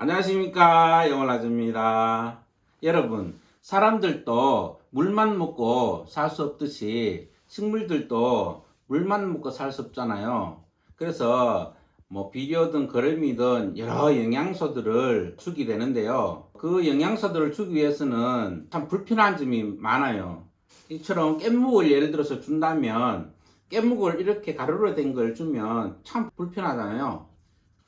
안녕하십니까 영원아즈입니다. 여러분 사람들도 물만 먹고 살 수 없듯이 식물들도 물만 먹고 살 수 없잖아요. 그래서 뭐 비료든 거름이든 여러 영양소들을 주게 되는데요. 그 영양소들을 주기 위해서는 참 불편한 점이 많아요. 이처럼 깻묵을 예를 들어서 준다면 깻묵을 이렇게 가루로 된 걸 주면 참 불편하잖아요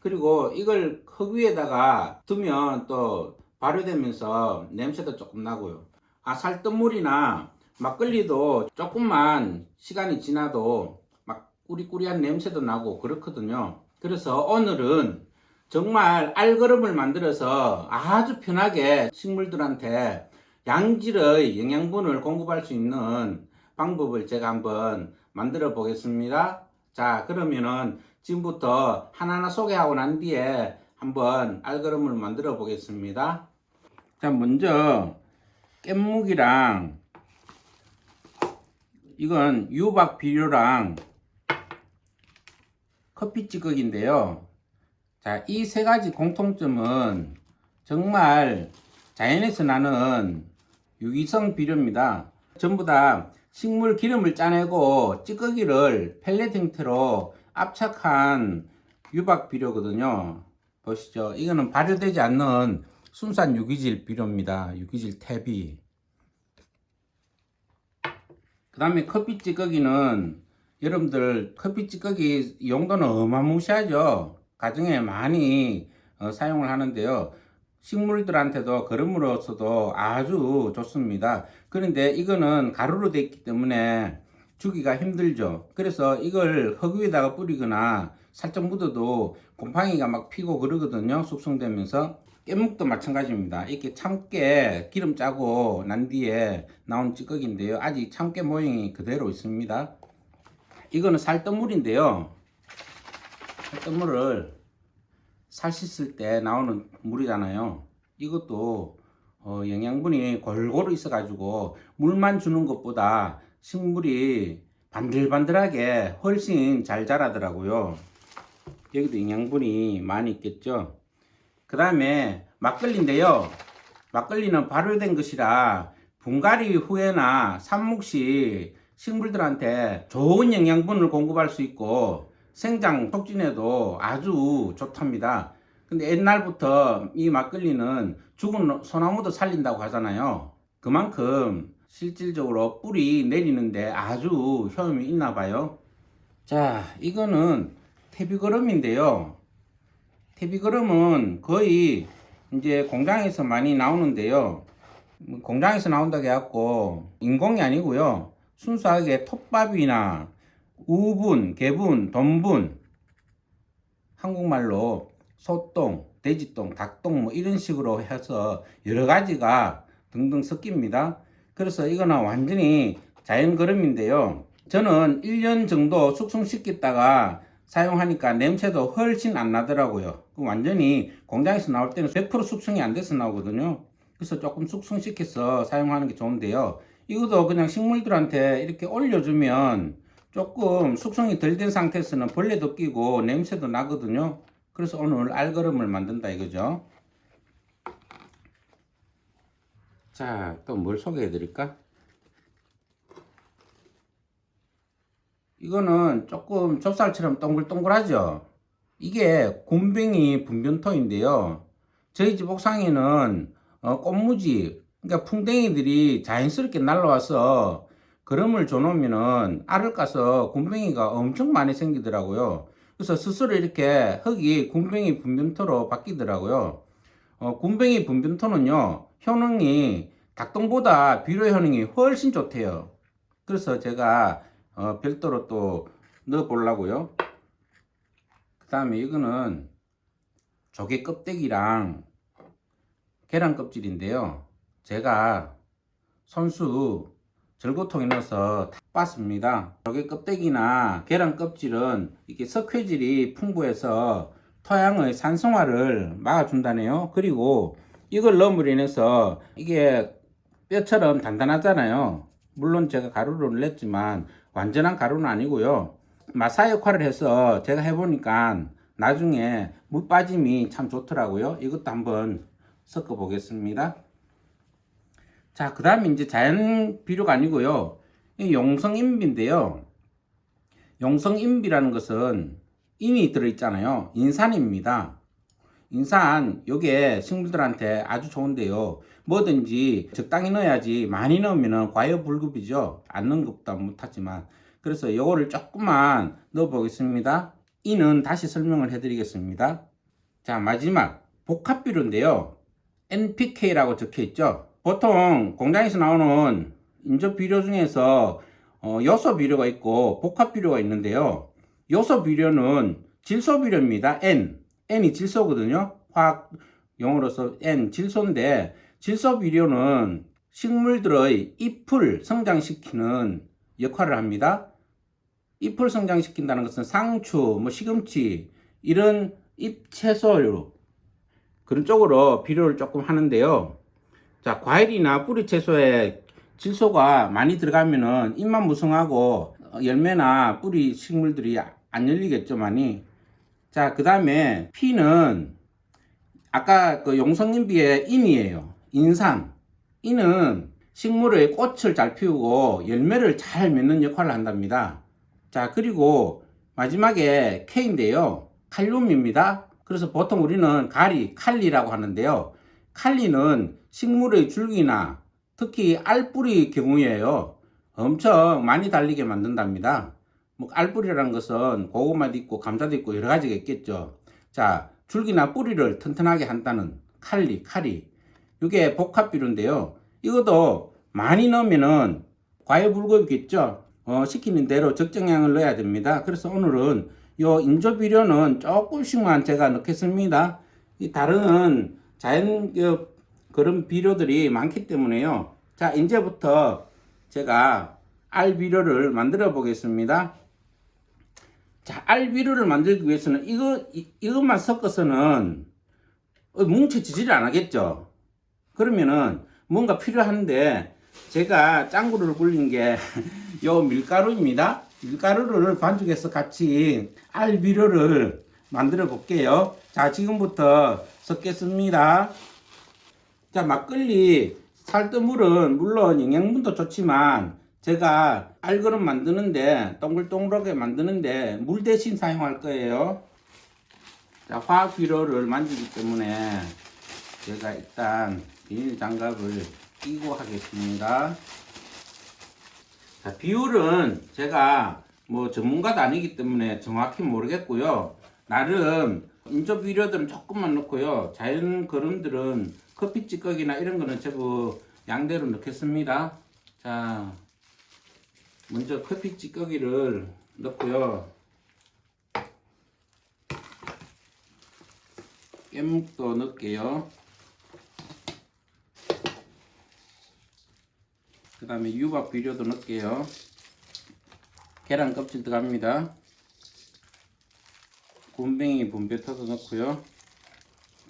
그리고 이걸 흙 위에다가 두면 또 발효되면서 냄새도 조금 나고요. 아, 살뜨물이나 막걸리도 조금만 시간이 지나도 막 꾸리꾸리한 냄새도 나고 그렇거든요. 그래서 오늘은 정말 알거름을 만들어서 아주 편하게 식물들한테 양질의 영양분을 공급할 수 있는 방법을 제가 한번 만들어 보겠습니다. 자, 그러면은 지금부터 하나하나 소개하고 난 뒤에 한번 알거름을 만들어 보겠습니다. 자, 먼저 깻묵이랑 이건 유박 비료랑 커피 찌꺼기인데요. 자, 이 세 가지 공통점은 정말 자연에서 나는 유기성 비료입니다. 전부 다 식물 기름을 짜내고 찌꺼기를 펠렛 형태로 압착한 유박 비료거든요. 보시죠. 이거는 발효되지 않는 순수한 유기질 비료입니다. 유기질 탭이. 그 다음에 커피 찌꺼기는 여러분들 커피 찌꺼기 용도는 어마무시하죠. 가정에 많이 어, 사용을 하는데요. 식물들한테도 거름으로서도 아주 좋습니다. 그런데 이거는 가루로 되어 있기 때문에 주기가 힘들죠. 그래서 이걸 흙 위에다가 뿌리거나 살짝 묻어도 곰팡이가 막 피고 그러거든요. 숙성되면서. 깻묵도 마찬가지입니다. 이렇게 참깨 기름 짜고 난 뒤에 나온 찌꺼기인데요. 아직 참깨 모양이 그대로 있습니다. 이거는 살뜨물인데요. 살뜨물을 살 씻을 때 나오는 물이잖아요. 이것도 어, 영양분이 골고루 있어가지고 물만 주는 것보다 식물이 반들반들하게 훨씬 잘 자라더라고요. 여기도 영양분이 많이 있겠죠. 그 다음에 막걸리인데요. 막걸리는 발효된 것이라 분갈이 후에나 삽묵시 식물들한테 좋은 영양분을 공급할 수 있고 생장 촉진에도 아주 좋답니다. 근데 옛날부터 이 막걸리는 죽은 소나무도 살린다고 하잖아요. 그만큼 실질적으로 뿌리 내리는데 아주 효험이 있나 봐요. 자, 이거는 태비거름인데요. 태비거름은 거의 이제 공장에서 많이 나오는데요. 공장에서 나온다고 해갖고 인공이 아니고요. 순수하게 톱밥이나 우분, 개분, 돈분 한국말로 소똥, 돼지똥, 닭똥 뭐 이런 식으로 해서 여러 가지가 등등 섞입니다. 그래서 이거는 완전히 자연 거름인데요. 저는 1년 정도 숙성시켰다가 사용하니까 냄새도 훨씬 안 나더라고요. 완전히 공장에서 나올 때는 100% 숙성이 안 돼서 나오거든요. 그래서 조금 숙성시켜서 사용하는 게 좋은데요. 이것도 그냥 식물들한테 이렇게 올려주면 조금 숙성이 덜 된 상태에서는 벌레도 끼고 냄새도 나거든요. 그래서 오늘 알거름을 만든다 이거죠. 자, 또 뭘 소개해 드릴까? 이거는 조금 좁쌀처럼 동글동글하죠? 이게 곰뱅이 분변토인데요. 저희 집 옥상에는 어, 꽃무지, 그러니까 풍뎅이들이 자연스럽게 날라와서 그름을 줘놓으면은 알을 까서 곰뱅이가 엄청 많이 생기더라고요. 그래서 스스로 이렇게 흙이 곰뱅이 분변토로 바뀌더라고요. 어, 곰뱅이 분변토는요, 효능이 닭똥보다 비료 효능이 훨씬 좋대요. 그래서 제가 어, 별도로 또 넣어 보려고요. 그 다음에 이거는 조개 껍데기랑 계란 껍질인데요. 제가 손수 절구통에 넣어서 다 빻습니다. 조개 껍데기나 계란 껍질은 이렇게 석회질이 풍부해서 토양의 산성화를 막아준다네요. 그리고 이걸 넣음으로 인해서 이게 뼈처럼 단단하잖아요. 물론 제가 가루를 냈지만 완전한 가루는 아니고요. 마사 역할을 해서 제가 해보니까 나중에 물 빠짐이 참 좋더라고요. 이것도 한번 섞어 보겠습니다. 자, 그 다음에 이제 자연 비료가 아니고요. 이 용성인비인데요. 용성인비라는 것은 인이 들어있잖아요. 인산입니다. 인산, 요게 식물들한테 아주 좋은데요. 뭐든지 적당히 넣어야지 많이 넣으면 과여불급이죠. 안 넣은 것보다 못하지만. 그래서 요거를 조금만 넣어 보겠습니다. 이는 다시 설명을 해 드리겠습니다. 자, 마지막 복합비료인데요. NPK라고 적혀 있죠. 보통 공장에서 나오는 인접 비료 중에서 어, 요소 비료가 있고 복합 비료가 있는데요. 요소 비료는 질소 비료입니다. N. N이 질소거든요. 화학 용어로서 N 질소인데 질소 비료는 식물들의 잎을 성장시키는 역할을 합니다. 잎을 성장시킨다는 것은 상추, 뭐 시금치 이런 잎 채소류 그런 쪽으로 비료를 조금 하는데요. 자, 과일이나 뿌리 채소에 질소가 많이 들어가면은 잎만 무성하고 어, 열매나 뿌리 식물들이 안 열리겠죠, 많이. 자, 그 다음에 피는 아까 그 용성인비의 인이에요. 인산. 인은 식물의 꽃을 잘 피우고 열매를 잘 맺는 역할을 한답니다. 자, 그리고 마지막에 K인데요. 칼륨입니다. 그래서 보통 우리는 가리, 칼리라고 하는데요. 칼리는 식물의 줄기나 특히 알뿌리 경우에요. 엄청 많이 달리게 만든답니다. 뭐 알뿌리라는 것은 고구마도 있고 감자도 있고 여러 가지가 있겠죠. 자, 줄기나 뿌리를 튼튼하게 한다는 칼리, 칼이. 이게 복합비료인데요. 이것도 많이 넣으면은 과여불급이겠죠. 어, 시키는 대로 적정량을 넣어야 됩니다. 그래서 오늘은 요 인조비료는 조금씩만 제가 넣겠습니다. 이 다른 자연 그, 그런 비료들이 많기 때문에요. 자, 이제부터 제가 알 비료를 만들어 보겠습니다. 자, 알 비료를 만들기 위해서는 이거 이, 이것만 섞어서는 어, 뭉쳐지지를 않겠죠. 그러면은 뭔가 필요한데 제가 짱구를 굴린 게 요 밀가루입니다. 밀가루를 반죽해서 같이 알 비료를 만들어 볼게요. 자, 지금부터 섞겠습니다. 자, 막걸리 살뜨물은 물론 영양분도 좋지만 제가 알그릇 만드는데 동글동글하게 만드는데 물 대신 사용할 거예요. 자, 화학 비료를 만지기 때문에 제가 일단 비닐 장갑을 끼고 하겠습니다. 자, 비율은 제가 뭐 전문가도 아니기 때문에 정확히 모르겠고요. 나름 인조 비료들은 조금만 넣고요. 자연 거름들은 커피 찌꺼기나 이런 거는 전부 양대로 넣겠습니다. 자, 먼저 커피 찌꺼기를 넣고요. 깻묵도 넣을게요. 그 다음에 유박 비료도 넣을게요. 계란 껍질 들어갑니다. 곰뱅이 분배터도 넣고요.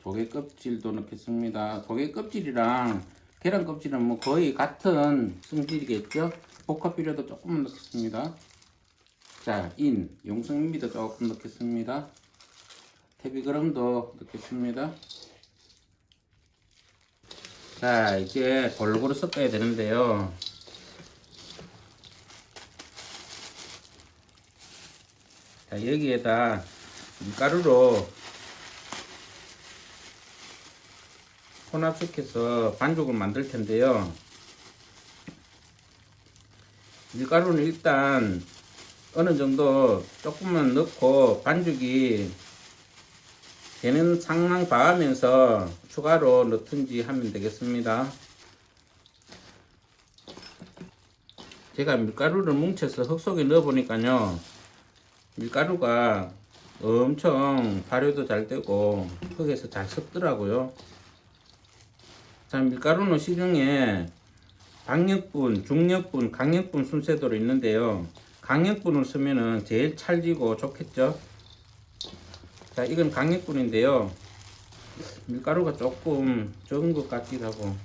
조개 껍질도 넣겠습니다. 조개 껍질이랑 계란 껍질은 뭐 거의 같은 성질이겠죠? 복합 비료도 조금 넣겠습니다. 자, 인, 용성미도 조금 넣겠습니다. 태비그램도 넣겠습니다. 자, 이제 골고루 섞어야 되는데요. 자, 여기에다 밀가루로 혼합시켜서 반죽을 만들 텐데요. 밀가루는 일단 어느 정도 조금만 넣고 반죽이 되는 상황 봐가면서 추가로 넣든지 하면 되겠습니다. 제가 밀가루를 뭉쳐서 흙 속에 넣어 보니까요. 밀가루가 엄청 발효도 잘 되고 흙에서 잘 섞더라고요. 자, 밀가루는 시중에 박력분, 중력분, 강력분 순서대로 있는데요. 강력분을 쓰면은 제일 찰지고 좋겠죠. 자, 이건 강력분인데요. 밀가루가 조금 적은 것 같기도 하고.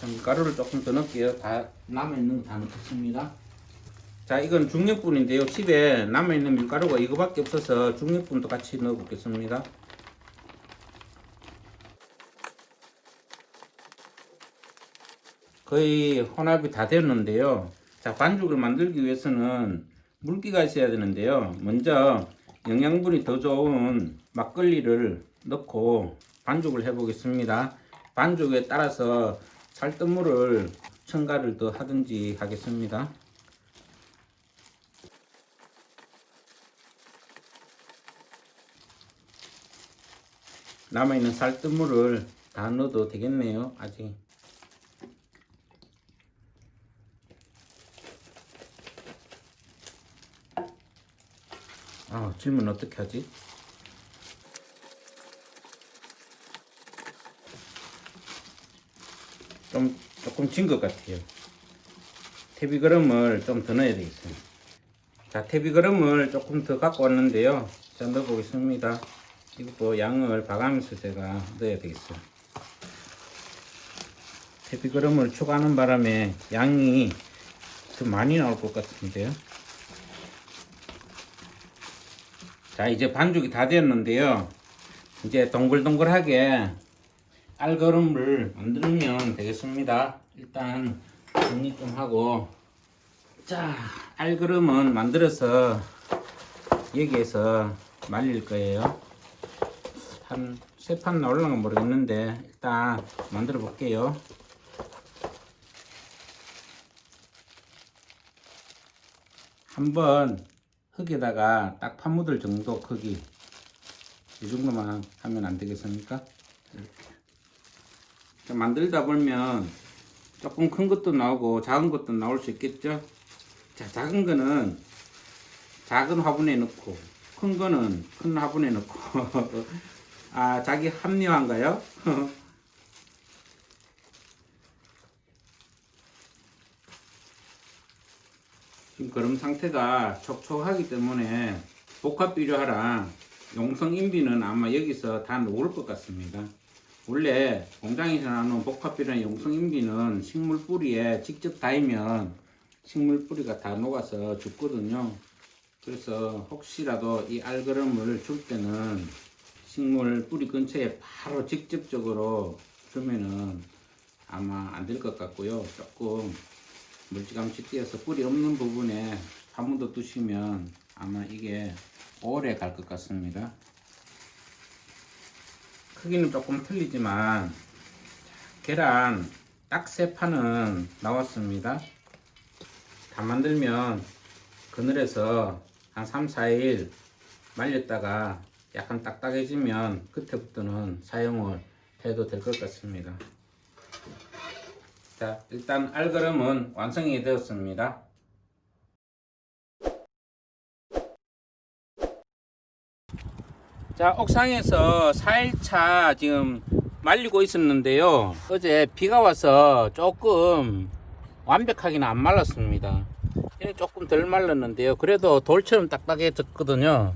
자, 밀가루를 조금 더 넣을게요. 다 남아있는 거 다 넣겠습니다. 자, 이건 중력분인데요. 집에 남아있는 밀가루가 이거밖에 없어서 중력분도 같이 넣어 보겠습니다. 거의 혼합이 다 됐는데요. 자, 반죽을 만들기 위해서는 물기가 있어야 되는데요. 먼저 영양분이 더 좋은 막걸리를 넣고 반죽을 해 보겠습니다. 반죽에 따라서 살뜨물을 첨가를 더 하든지 하겠습니다. 남아있는 살뜨물을 다 넣어도 되겠네요. 아직. 아, 질문 어떻게 하지? 좀 조금 진 것 같아요. 태비그램을 좀 더 넣어야 되겠어요. 자, 태비그램을 조금 더 갖고 왔는데요. 자, 넣어보겠습니다. 이것도 양을 봐가면서 제가 넣어야 되겠어요. 태비그램을 추가하는 바람에 양이 더 많이 나올 것 같은데요. 자, 이제 반죽이 다 되었는데요. 이제 동글동글하게 알거름을 만들면 되겠습니다. 일단 정리 좀 하고 자, 알거름은 만들어서 여기에서 말릴 거예요. 한 세 판 나올랑가 모르겠는데 일단 만들어 볼게요. 한번 흙에다가 딱 파묻을 정도 크기 이 정도만 하면 안 되겠습니까? 이렇게. 만들다 보면 조금 큰 것도 나오고 작은 것도 나올 수 있겠죠? 자, 작은 거는 작은 화분에 넣고 큰 거는 큰 화분에 넣고 아, 자기 합리화인가요? 지금 그런 상태가 촉촉하기 때문에 복합 비료하랑 용성 인비는 아마 여기서 다 녹을 것 같습니다. 원래 공장에서 나오는 복합 비료나 용성 인비는 식물 뿌리에 직접 닿으면 식물 뿌리가 다 녹아서 죽거든요. 그래서 혹시라도 이 알그름을 줄 때는 식물 뿌리 근처에 바로 직접적으로 주면은 아마 안 될 것 같고요. 조금 물지감치 띄어서 뿌리 없는 부분에 파묻어 두시면 아마 이게 오래 갈 것 같습니다. 크기는 조금 틀리지만 계란 딱 세 판은 나왔습니다. 다 만들면 그늘에서 한 3, 4일 말렸다가 약간 딱딱해지면 그때부터는 사용을 해도 될 것 같습니다. 자, 일단 알그름은 완성이 되었습니다. 자, 옥상에서 4일차 지금 말리고 있었는데요. 어제 비가 와서 조금 완벽하게는 안 말랐습니다. 조금 덜 말랐는데요. 그래도 돌처럼 딱딱해졌거든요.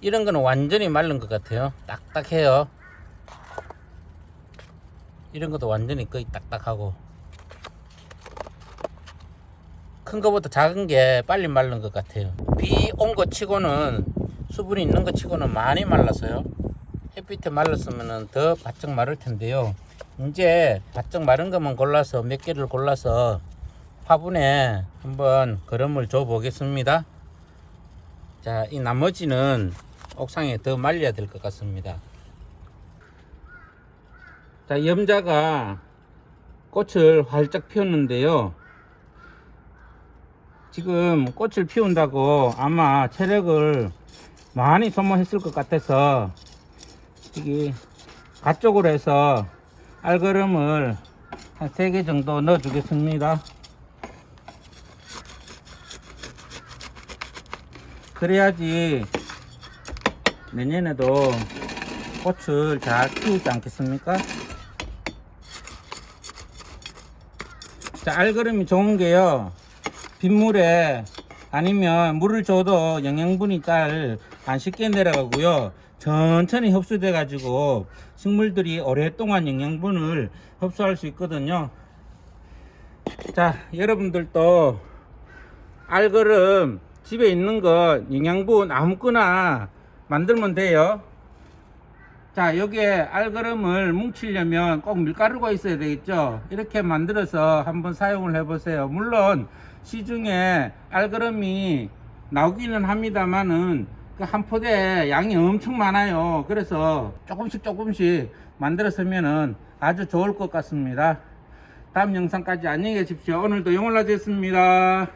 이런 거는 완전히 마른 것 같아요. 딱딱해요. 이런 것도 완전히 거의 딱딱하고. 큰 거보다 작은 게 빨리 마른 것 같아요. 비온거 치고는 수분이 있는 거 치고는 많이 말랐어요. 햇빛에 말랐으면 더 바짝 마를 텐데요. 이제 바짝 마른 것만 골라서 몇 개를 골라서 화분에 한번 거름을 줘 보겠습니다. 자 이 나머지는 옥상에 더 말려야 될 것 같습니다 자, 염자가 꽃을 활짝 피웠는데요. 지금 꽃을 피운다고 아마 체력을 많이 소모했을 것 같아서 여기 가쪽으로 해서 알거름을 한 3개 정도 넣어 주겠습니다. 그래야지 내년에도 꽃을 잘 키우지 않겠습니까? 자, 알그름이 좋은 게요. 빗물에 아니면 물을 줘도 영양분이 잘 안 쉽게 내려가고요. 천천히 흡수돼 가지고 식물들이 오랫동안 영양분을 흡수할 수 있거든요. 자, 여러분들도 알거름 집에 있는 거 영양분 아무거나 만들면 돼요. 자, 여기에 알거름을 뭉치려면 꼭 밀가루가 있어야 되겠죠. 이렇게 만들어서 한번 사용을 해 보세요. 물론 시중에 알거름이 나오기는 합니다만은 그 한 포대에 양이 엄청 많아요. 그래서 조금씩 조금씩 만들어 쓰면은 아주 좋을 것 같습니다. 다음 영상까지 안녕히 계십시오. 오늘도 영월라졌습니다.